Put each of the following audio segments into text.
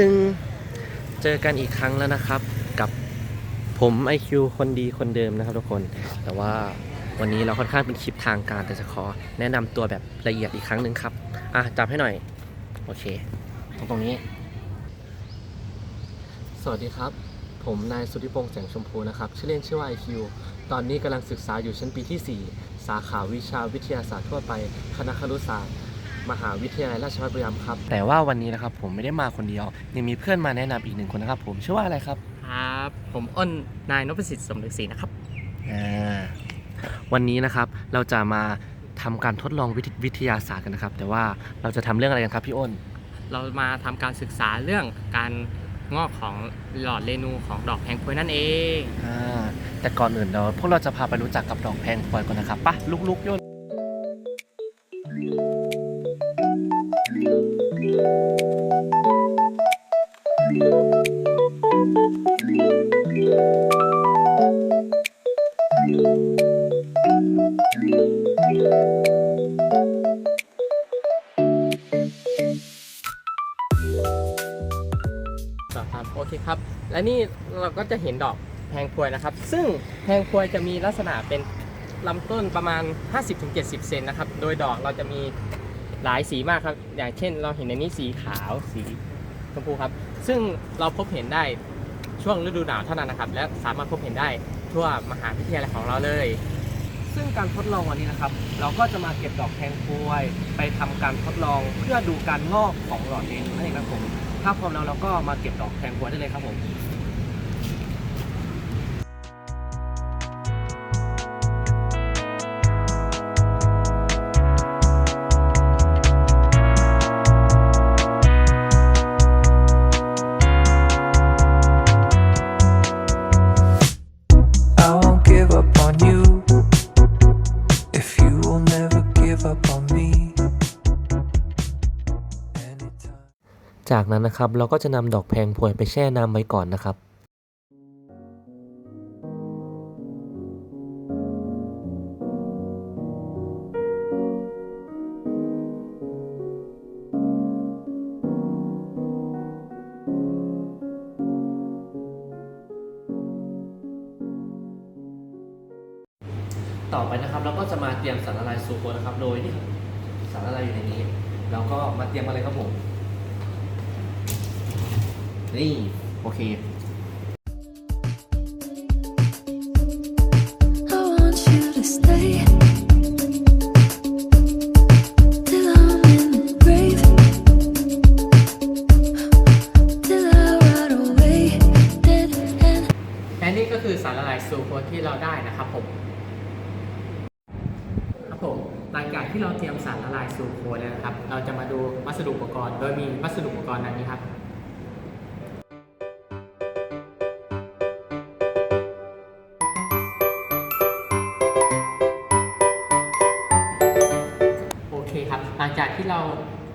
ตึงเจอกันอีกครั้งแล้วนะครับ กับผม IQ คนดีคนเดิมนะครับทุกคน แต่ว่าวันนี้เราค่อนข้างเป็นคลิปทางการแต่จะขอแนะนำตัวแบบละเอียดอีกครั้งหนึ่งครับ อะจับให้หน่อย โอเค ตรงตรงนี้ สวัสดีครับ ผมนายสุทธิพงษ์แสงชมพูนะครับ ชื่อเล่นชื่อว่า IQ ตอนนี้กำลังศึกษาอยู่ชั้นปีที่ 4 สาขาวิชาวิทยาศาสตร์ทั่วไป คณะครุศาสตร์ มหาวิทยาลัยราชภัฏบุรีรัมย์ครับ แต่ว่าวันนี้นะครับผมไม่ได้มาคนเดียว ยังมีเพื่อนมาแนะนำอีกหนึ่งคนนะครับ ผมชื่อว่าอะไรครับครับ ผมอ้น นายนพสิทธิ์สมฤกษีนะครับ อ่าวันนี้นะครับเราจะมาทำการทดลองวิทวิทยาศาสตร์กันนะครับ แต่ว่าเราจะทำเรื่องอะไรกันครับพี่อ้น เรามาทำการศึกษาเรื่องการงอกของหลอดเรนูของดอกแพงพวยนั่นเอง อ่าแต่ก่อนอื่นเราพวกเราจะพาไปรู้จักกับดอกแพงพลอยก่อนนะครับปะลุกๆโยน เคครับ และนี่เราก็จะเห็นดอกแพงพวยนะครับ ซึ่งแพงพวยจะมีลักษณะเป็นลำต้นประมาณ 50-70 เซนนะครับ โดยดอกเราจะมีหลายสีมากครับ อย่างเช่น เราเห็นในนี้สีขาวสีชมพูครับ ซึ่งเราพบเห็นได้ช่วงฤดูหนาวเท่านั้นนะครับ และสามารถพบเห็นได้ทั่วมหาวิทยาลัยของเราเลย ซึ่งการทดลองวันนี้นะครับ เราก็จะมาเก็บดอกแทงพวย ไปทำการทดลองเพื่อดูการงอกของหลอดเองนั่นเองครับผมถ้าพร้อมแล้วเราก็มาเก็บดอกแทงพวยได้เลยครับผม give up on me. จากนั้นนะครับเราก็จะนำดอกแพงพวยไปแช่น้ำไว้ก่อนนะครับ ต่อไปนะครับเราก็จะมาเตรียมสารละลายซูโคสนะครับ โดยนี่ครับสารละลายอยู่ในนี้แล้วก็มาเตรียมมาเลยครับผม นี่ โอเค I want you to stay till I'm in the grave, till I ride away, dead and และนี่ก็คือสารละลายซูโคสที่เราได้นะครับผมครับผมห ลังจากที่เราเตรียมสารละลายซูโคสแล้วนะครับ เราจะมาดูวัสดุอุปกรณ์ โดยมีวัสดุอุปกรณ์ดังนี้ครับโอเคครับ หลังจากที่เรา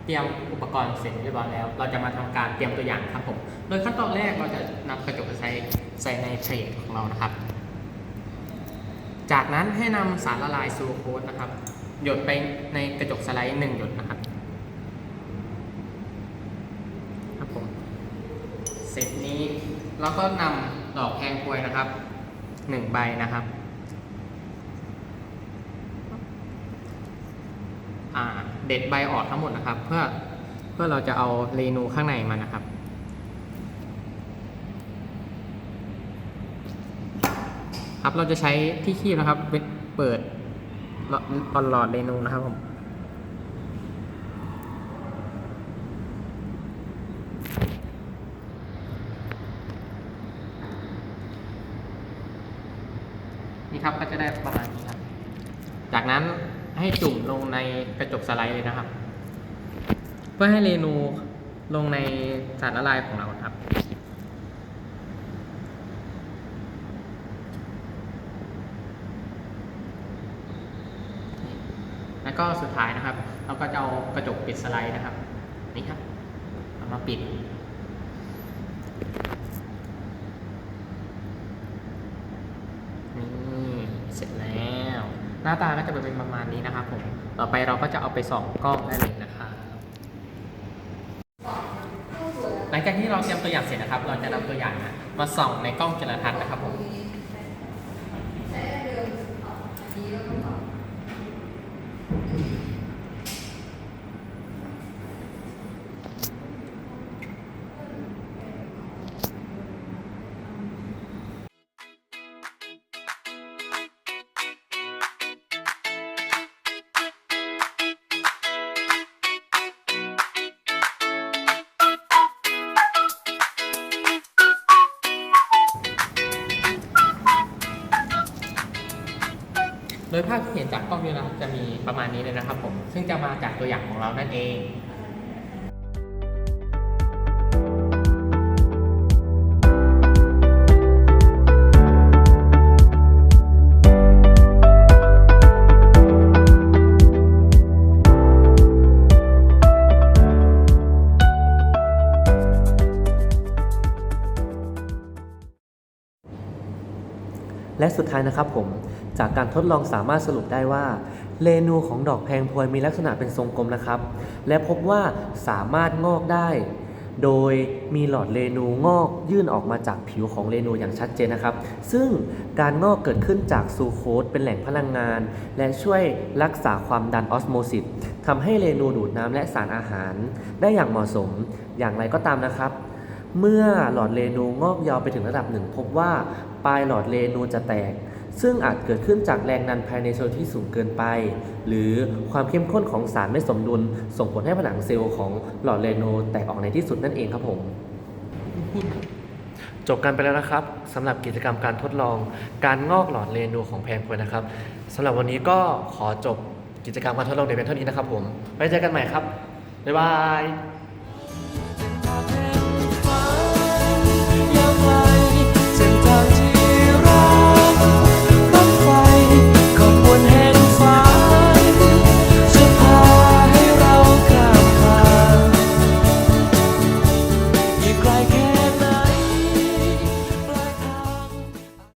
เตรียมอุปกรณ์เสร็จเรียบร้อยแล้ว เราจะมาทำการเตรียมตัวอย่างครับผม โดยขั้นตอนแรกเราจะนำกระจกใส่ใส่ในเพลทของเรานะครับ จากนั้นให้นำสารละลายซูโคสนะครับ หยดไปในกระจกสไลด์หนึ่งหยดนะครับ ครับผม เสร็จนี้เราก็นำดอกแพงพวยนะครับหนึ่งใบนะครับอ่าเด็ดใบออกทั้งหมดนะครับ เพื่อเพื่อเราจะเอาเรนูข้างในมันะครับครับเราจะใช้ที่คีบนะครับเปิด หลอดหลอดเรนูนะครับผมนี่ครับก็จะได้ประมาณนี้ครับ จากนั้นให้จุ่มลงในกระจกสไลด์เลยนะครับ เพื่อให้เรนูลงในสารละลายของเราครับ แล้วก็สุดท้ายนะครับ เราก็จะเอากระจกปิดสไลด์นะครับ นี่ครับเอามาปิด นี่เสร็จแล้ว หน้าตาก็จะเป็นประมาณนี้นะครับผมต่อไปเราก็จะเอาไปส่องกล้องได้เลยนะครับหลังจากที่เราเตรียมตัวอย่างเสร็จนะครับ เราจะนำตัวอย่างนะมาส่องในกล้องจุลทรรศน์นะครับผม ดยภาพที่เห็นจากกล้องนี้นะครับจะมีประมาณนี้เลยนะครับผม ซึ่งจะมาจากตัวอย่างของเรานั่นเองและสุดท้ายนะครับผม จากการทดลองสามารถสรุปได้ว่า เรนูของดอกแพงพวยมีลักษณะเป็นทรงกลมนะครับ และพบว่าสามารถงอกได้ โดยมีหลอดเรนูงอกยื่นออกมาจากผิวของเรนูอย่างชัดเจนนะครับ ซึ่งการงอกเกิดขึ้นจากซูโคสเป็นแหล่งพลังงาน และช่วยรักษาความดันออสโมซิสทำให้เรนูดูดน้ำและสารอาหาร ได้อย่างเหมาะสมอย่างไรก็ตามนะครับเมื่อหลอดเรนูงอกยาวไปถึงระดับหนึ่งพบว่า ปลายหลอดเรนูจะแตก ซึ่งอาจเกิดขึ้นจากแรงดันภายในเซลล์ที่สูงเกินไป หรือความเข้มข้นของสารไม่สมดุล ส่งผลให้ผนังเซลล์ของหลอดเรนูแตกออกในที่สุดนั่นเองครับผมจบกันไปแล้วนะครับสำหรับกิจกรรมการทดลอง การงอกหลอดเรนูของแพงพวยนะครับสำหรับวันนี้ก็ขอจบกิจกรรมการทดลองในเพียงเท่านี้นะครับผมไว้เจอกันใหม่ครับ บ๊ายบาย